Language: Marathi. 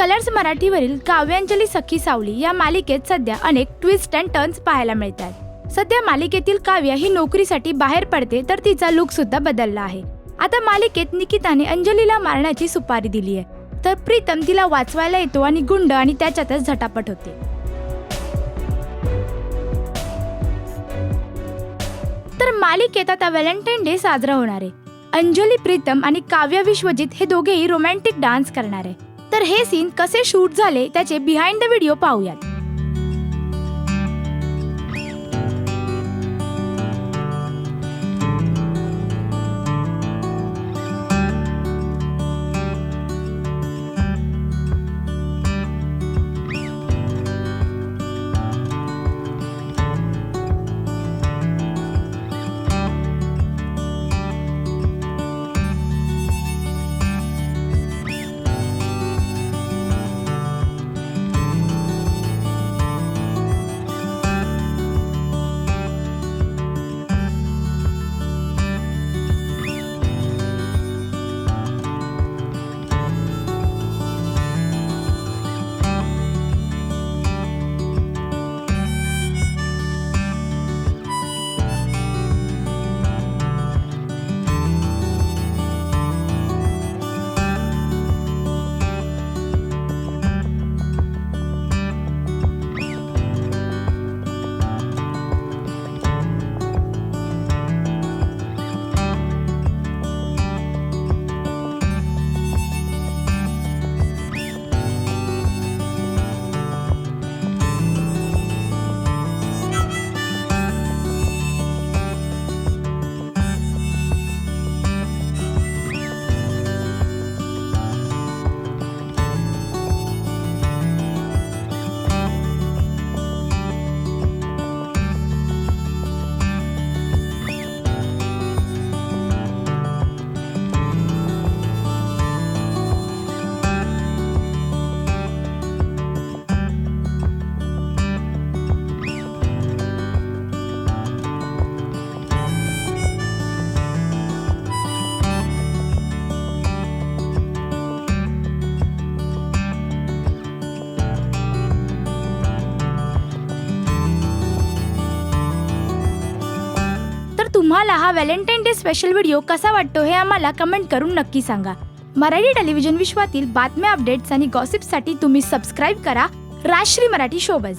कलर्स मराठीवरील काव्यांजली सखी सावली या मालिकेत सध्या अनेक ट्विस्ट अँड टर्न्स पाहायला मिळतात. सध्या मालिकेतील काव्य ही नोकरीसाठी बाहेर पडते तर तिचा लुक सुद्धा बदलला आहे. आता मालिकेत निकिताने अंजलीला मारण्याची सुपारी दिली आहे. तर प्रीतम तिला वाचवायला येतो आणि गुंड आणि त्याच्यातच झटापट होते. तर मालिकेत आता व्हॅलेंटाईन डे साजरा होणार आहे. अंजली प्रीतम आणि काव्य विश्वजित हे दोघेही रोमॅन्टिक डान्स करणार आहे. तर हे सीन कसे शूट झाले त्याचे बिहाइंड द व्हिडिओ पाहूयात. तुम्हाला हा व्हॅलेंटाईन डे स्पेशल व्हिडिओ कसा वाटतो हे आम्हाला कमेंट करून नक्की सांगा. मराठी टेलिव्हिजन विश्वातील बातम्या अपडेट्स आणि गॉसिपसाठी तुम्ही सबस्क्राईब करा. राजश्री मराठी शोबज.